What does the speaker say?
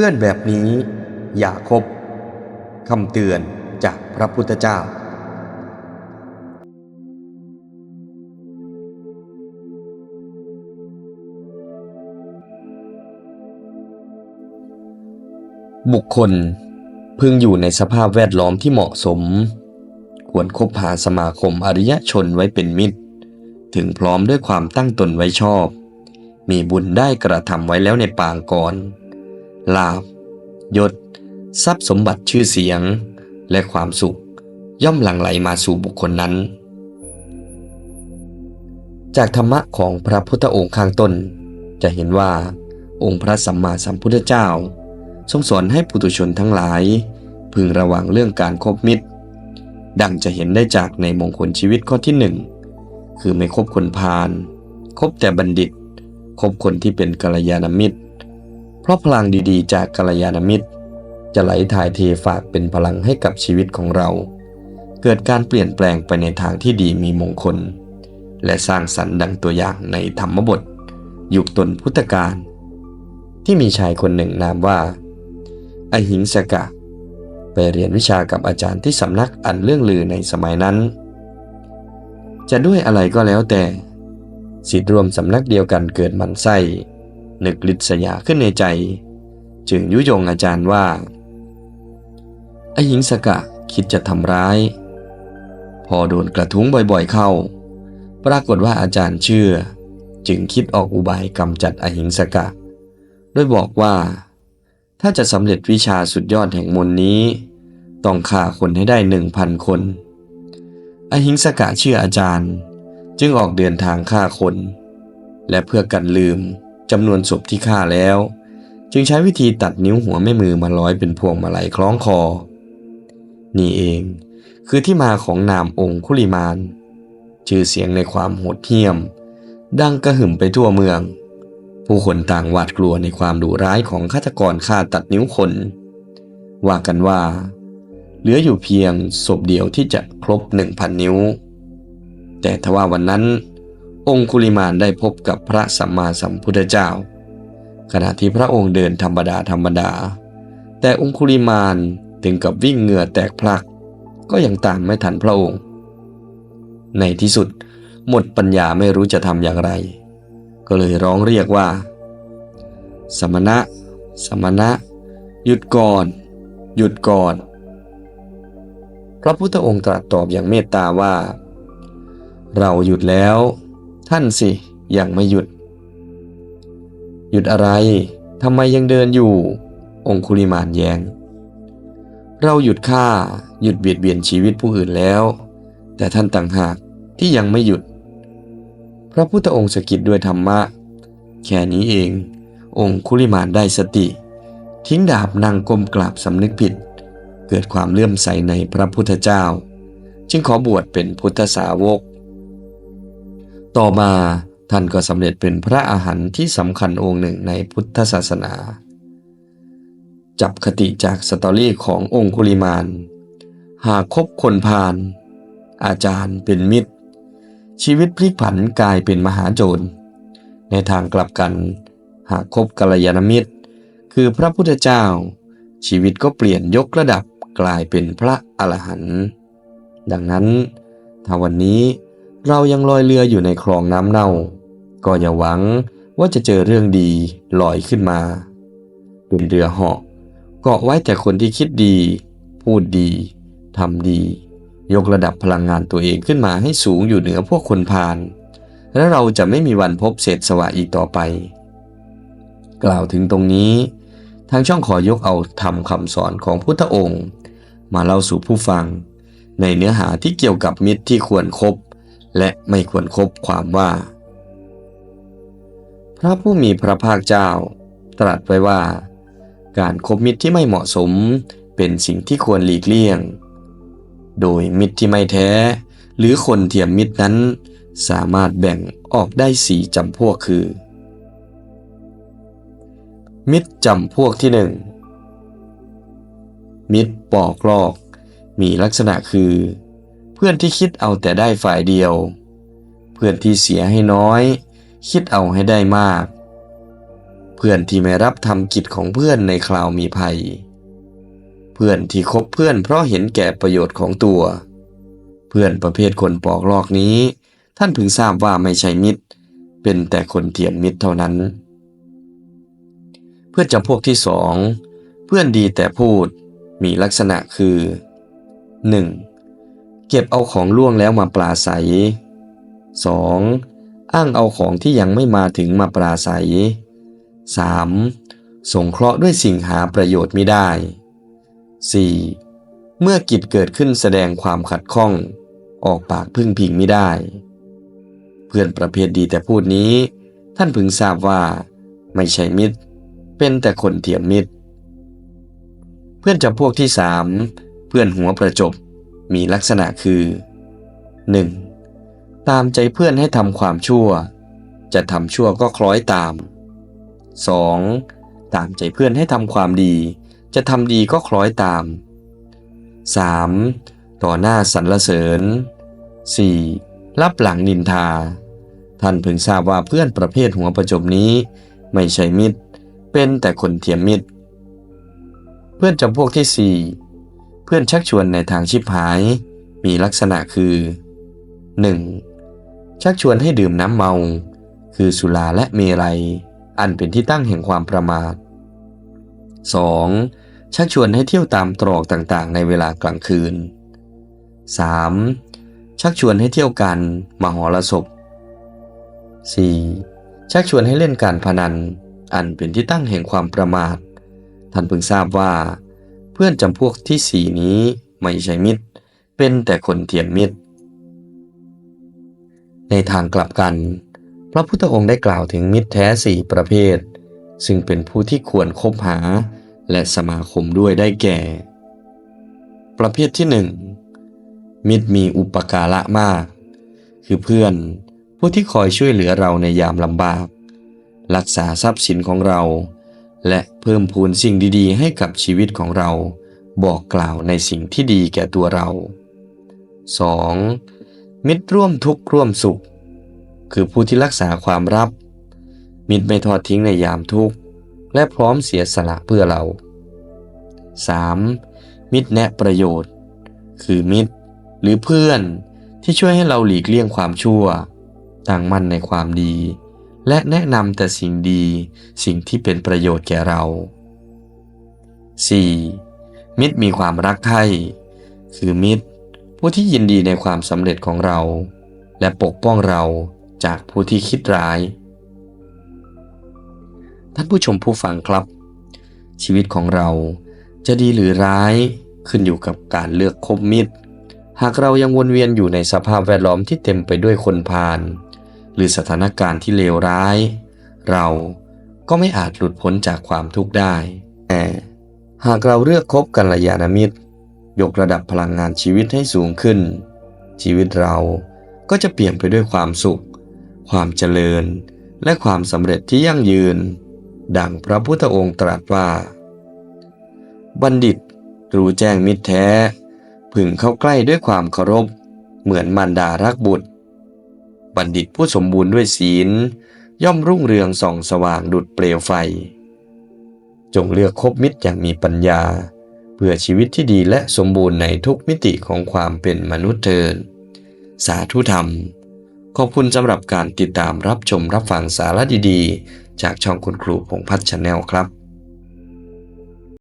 พื่อนแบบนี้อย่าคบคำเตือนจากพระพุทธเจ้า บุคคลพึงอยู่ในสภาพแวดล้อมที่เหมาะสม ควรคบหาสมาคมอริยชนไว้เป็นมิตร ถึงพร้อมด้วยความตั้งตนไว้ชอบ มีบุญได้กระทำไว้แล้วในปางก่อน ลาบยศ ทรัพย์สมบัติชื่อเสียง และความสุข ย่อมหลั่งไหลมาสู่บุคคลนั้น จากธรรมะของพระพุทธองค์ข้างต้น จะเห็นว่า องค์พระสัมมาสัมพุทธเจ้า ทรงสอนให้ปุถุชนทั้งหลาย พึงระวังเรื่องการคบมิตร ดังจะเห็นได้จากในมงคลชีวิตข้อที่หนึ่งคือไม่คบคนพาลคบแต่บัณฑิต คบคนที่เป็นกัลยาณมิตร ราะพลังดีๆ จากกัลยาณมิตร จะไหลถ่ายเทฝากเป็นพลังให้กับชีวิตของเรา เกิดการเปลี่ยนแปลงไปในทางที่ดีมีมงคล และสร้างสรรค์ดังตัวอย่างในธรรมบท ยุคตนพุทธกาลที่มีชายคนหนึ่งนามว่า อหิงสกะ ไปเรียนวิชากับอาจารย์ที่สำนักอันเรื่องลือในสมัยนั้น จะด้วยอะไรก็แล้วแต่สิทธิรวมสำนักเดียวกันเกิดหมันไส้ นึกลิษยาขึ้นในใจ จึงยุยงอาจารย์ว่าไอหิงสกะคิดจะทำร้าย พอโดนกระทุ้งบ่อยๆเข้า ปรากฏว่าอาจารย์เชื่อ จึงคิดออกอุบายกำจัดอหิงสกะโดยบอกว่า ถ้าจะสำเร็จวิชาสุดยอดแห่งมนนี้ ต้องฆ่าคนให้ได้หนึ่งพันคน อหิงสกะเชื่ออาจารย์ จึงออกเดินทางฆ่าคน และเพื่อกันลืม จำนวนศพที่ฆ่าแล้ว จึงใช้วิธีตัดนิ้วหัวแม่มือมาร้อยเป็นพวงมาลัยคล้องคอ นี่เองคือที่มาของนามองคุลิมานชื่อเสียงในความโหดเหี้ยม ดังกระหึ่มไปทั่วเมือง ผู้คนต่างหวาดกลัวในความดุร้ายของฆาตกรฆ่าตัดนิ้วคน ว่ากันว่า เหลืออยู่เพียงศพเดียวที่จะครบหนึ่งพันนิ้ว แต่ทว่าวันนั้น องคุลิมานได้พบกับพระสัมมาสัมพุทธเจ้า ขณะที่พระองค์เดินธรรมดาธรรมดา แต่องคุลิมานถึงกับวิ่งเหงื่อแตกพลัก ก็ยังตามไม่ทันพระองค์ ในที่สุดหมดปัญญาไม่รู้จะทำอย่างไร ก็เลยร้องเรียกว่า สมณะ สมณะ หยุดก่อน หยุดก่อน พระพุทธองค์ตรัสตอบอย่างเมตตาว่า เราหยุดแล้ว ท่านสิยังไม่หยุด หยุดอะไรทำไมยังเดินอยู่ องคุลิมานแยง้ง เราหยุดฆ่าหยุดเบียดเบียนชีวิตผู้อื่นแล้ว แต่ท่านต่างหากที่ยังไม่หยุด พระพุทธองค์สกิดด้วยธรรมะ แค่นี้เอง องคุลิมานได้สติ ทิ้งดาบนั่งก้มกราบสำนึกผิด เกิดความเลื่อมใสในพระพุทธเจ้า จึงขอบวชเป็นพุทธสาวก ต่อมาท่านก็สำเร็จเป็นพระอาหารหันต์ที่สำคัญองค์หนึ่งในพุทธศาสนา จับคติจากสตอรี่ขององคุลิมาน หากคบคนพาลอาจารย์เป็นมิตร ชีวิตพลิกผันกลายเป็นมหาโจร ในทางกลับกัน หากคบกัลยาณมิตร คือพระพุทธเจ้า ชีวิตก็เปลี่ยนยกระดับกลายเป็นพระอรหันต์ดังนั้นถ้าวันนี้ เรายังลอยเรืออยู่ในคลองน้ำเน่า ก็อย่าหวังว่าจะเจอเรื่องดีลอยขึ้นมา เป็นเรือเหาะเกาะไว้แต่คนที่คิดดี พูดดีทำดี ยกระดับพลังงานตัวเองขึ้นมาให้สูงอยู่เหนือพวกคนพาลและเราจะไม่มีวันพบเศษสวะอีกต่อไป กล่าวถึงตรงนี้ ทางช่องขอยกเอาธรรมคำสอนของพุทธองค์ มาเล่าสู่ผู้ฟัง ในเนื้อหาที่เกี่ยวกับมิตรที่ควรครบ และไม่ควรครบความว่า พระผู้มีพระภาคเจ้า ตรัสไว้ว่า การคบมิตรที่ไม่เหมาะสมเป็นสิ่งที่ควรหลีกเลี่ยง โดยมิตรที่ไม่แท้ หรือคนเทียมมิตรนั้น สามารถแบ่งออกได้สี่จำพวกคือ มิตรจำพวกที่หนึ่งมิตรปอกลอก มีลักษณะคือ เพื่อนที่คิดเอาแต่ได้ฝ่ายเดียว เพื่อนที่เสียให้น้อย คิดเอาให้ได้มาก เพื่อนที่ไม่รับทำกิจของเพื่อนในคราวมีภัย เพื่อนที่คบเพื่อนเพราะเห็นแก่ประโยชน์ของตัว เพื่อนประเภทคนปอกลอกนี้ ท่านพึงทราบว่าไม่ใช่มิตร เป็นแต่คนเทียมมิตรเท่านั้น เพื่อนจำพวกที่สองเพื่อนดีแต่พูดมีลักษณะคือ 1. เก็บเอาของล่วงแล้วมาปราศัย 2. อ้างเอาของที่ยังไม่มาถึงมาปราศัย 3. สงเคราะห์ด้วยสิ่งหาประโยชน์ไม่ได้ 4. เมื่อกิจเกิดขึ้นแสดงความขัดข้อง ออกปากพึ่งพิงไม่ได้ เพื่อนประเภทดีแต่พูดนี้ ท่านพึงทราบว่า ไม่ใช่มิตร เป็นแต่คนเทียมมิตร เพื่อนจำพวกที่สามเพื่อนหัวประจบ มีลักษณะคือ 1. ตามใจเพื่อนให้ทำความชั่ว จะทำชั่วก็คล้อยตาม 2. ตามใจเพื่อนให้ทำความดี จะทำดีก็คล้อยตาม 3. ต่อหน้าสรรเสริญ 4. รับหลังนินทา ท่านพึงทราบว่าเพื่อนประเภทหัวประจบนี้ ไม่ใช่มิตร เป็นแต่คนเทียมมิตร เพื่อนจำพวกที่4 เพื่อนชักชวนในทางชิบหาย มีลักษณะคือ 1. ชักชวนให้ดื่มน้ำเมา คือสุราและเมรัย อันเป็นที่ตั้งแห่งความประมาท 2. ชักชวนให้เที่ยวตามตรอกต่างๆ ในเวลากลางคืน 3. ชักชวนให้เที่ยวกันมหรสพ 4. ชักชวนให้เล่นการพนัน อันเป็นที่ตั้งแห่งความประมาท ท่านพึงทราบว่า พื่อนจำพวกที่สี่นี้ไม่ใช่มิตร เป็นแต่คนเทียมมิตร ในทางกลับกัน พระพุทธองค์ได้กล่าวถึงมิตรแท้สี่ประเภท ซึ่งเป็นผู้ที่ควรคบหาและสมาคมด้วยได้แก่ ประเภทที่หนึ่งมิตรมีอุปการะมาก คือเพื่อนผู้ที่คอยช่วยเหลือเราในยามลำบาก รักษาทรัพย์สินของเรา และเพิ่มพูนสิ่งดีๆ ให้กับชีวิตของเรา บอกกล่าวในสิ่งที่ดีแก่ตัวเรา 2. มิตรร่วมทุกข์ร่วมสุข คือผู้ที่รักษาความรับ มิตรไม่ทอดทิ้งในยามทุกข์ และพร้อมเสียสละเพื่อเรา 3. มิตรแนะประโยชน์ คือมิตร หรือเพื่อนที่ช่วยให้เราหลีกเลี่ยงความชั่ว ตั้งมั่นในความดี และแนะนำแต่สิ่งดีสิ่งที่เป็นประโยชน์แก่เรา 4. มิตรมีความรักใคร่คือมิตร ผู้ที่ยินดีในความสำเร็จของเรา และปกป้องเราจากผู้ที่คิดร้าย ท่านผู้ชมผู้ฟังครับ ชีวิตของเราจะดีหรือร้ายขึ้นอยู่กับการเลือกคบมิตร หากเรายังวนเวียนอยู่ในสภาพแวดล้อมที่เต็มไปด้วยคนพาล หรือสถานการณ์ที่เลวร้าย เราก็ไม่อาจหลุดพ้นจากความทุกข์ได้ แต่หากเราเลือกคบกัลยาณมิตร ยกระดับพลังงานชีวิตให้สูงขึ้น ชีวิตเราก็จะเปลี่ยนไปด้วยความสุข ความเจริญ และความสำเร็จที่ยั่งยืน ดังพระพุทธองค์ตรัสว่า บัณฑิตรู้แจ้งมิตรแท้ พึงเข้าใกล้ด้วยความเคารพ เหมือนมารดารักบุตร บัณฑิตผู้สมบูรณ์ด้วยศีล ย่อมรุ่งเรืองส่องสว่างดุจเปลวไฟ จงเลือกคบมิตรอย่างมีปัญญา เพื่อชีวิตที่ดีและสมบูรณ์ในทุกมิติของความเป็นมนุษย์เทินสาธุธรรม ขอบคุณสำหรับการติดตามรับชมรับฟังสาระดีๆ จากช่องคุณครูพงพัฒน์ชาแนลครับ